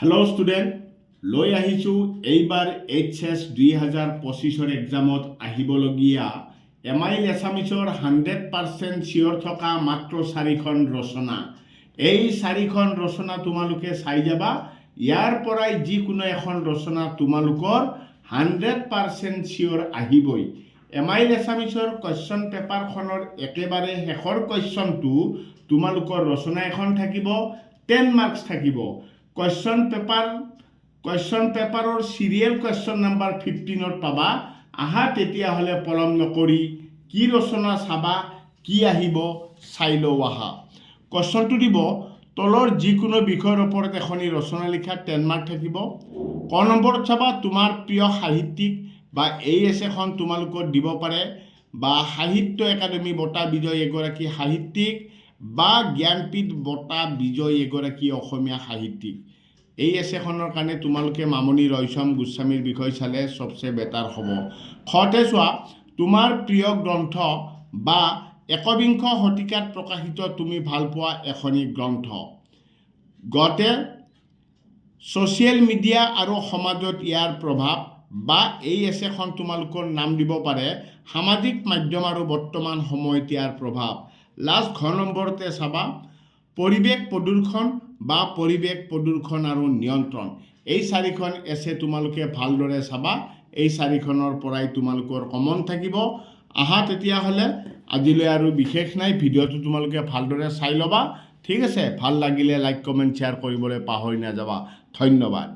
Hello' student লৈ আহিছোঁ। এইবাৰ এইচ এছ দুই হাজাৰ পঁচিছৰ এক্সামত আহিবলগীয়া M I L এছামিছৰ hundred percent sure থকা মাত্ৰ চাৰিখন ৰচনা। এই চাৰিখন ৰচনা তোমালোকে চাই যাবা। ইয়াৰ পৰাই যিকোনো এখন ৰচনা তোমালোকৰ হাণ্ড্ৰেড পাৰ্চেণ্ট চিয়ৰ আহিবই। এম আইল এছামিছৰ কুৱেশ্যন পেপাৰখনৰ একেবাৰে শেষৰ কুৱেশ্যনটো তোমালোকৰ ৰচনা এখন থাকিব টেন মাৰ্কছ থাকিব। কুৱেশ্যন পেপাৰ কুৱেশ্যন পেপাৰৰ চিৰিয়েল কুৱেশ্যন নাম্বাৰ ফিফটিনত পাবা। আহা, তেতিয়াহ'লে পলম নকৰি কি ৰচনা চাবা, কি আহিব, চাই লওঁ আহা। কুৱেশ্যনটো দিব, তলৰ যিকোনো বিষয়ৰ ওপৰত এখনি ৰচনা লিখা টেন মাৰ্ক থাকিব। ক নম্বৰত চাবা, তোমাৰ প্ৰিয় সাহিত্যিক বা এই এছেখন তোমালোকৰ দিব পাৰে বা সাহিত্য একাডেমী বঁটা বিজয়ী এগৰাকী সাহিত্যিক বা জ্ঞানপীঠ বঁটা বিজয়ী এগৰাকী অসমীয়া সাহিত্যিক। এই এছেখনৰ কাৰণে তোমালোকে মামণি ৰয়চম গোস্বামীৰ বিষয় চালে চবচে বেটাৰ হ'ব। খতে চোৱা, তোমাৰ প্ৰিয় গ্ৰন্থ বা একবিংশ শতিকাত প্ৰকাশিত তুমি ভালো পোৱা এখনি গ্ৰন্থ। গতে ছ'চিয়েল মিডিয়া আৰু সমাজত ইয়াৰ প্ৰভাৱ বা এই এছেখন তোমালোকৰ নাম দিব পাৰে। সামাজিক মাধ্যম আৰু বৰ্তমান সময়ত ইয়াৰ প্ৰভাৱ। লাষ্ট ঘ নম্বৰতে চাবা, পৰিৱেশ প্ৰদূষণ বা পৰিৱেশ প্ৰদূষণ আৰু নিয়ন্ত্ৰণ। এই চাৰিখন এছে তোমালোকে ভালদৰে চাবা, এই চাৰিখনৰ পৰাই তোমালোকৰ কমন থাকিব। আহা তেতিয়াহ'লে, আজিলৈ আৰু বিশেষ নাই, ভিডিঅ'টো তোমালোকে ভালদৰে চাই ল'বা। ঠিক আছে, ভালো লাগিলে লাইক কমেণ্ট শ্বেয়াৰ কৰিবলৈ পাহৰি নাযাবা। ধন্যবাদ।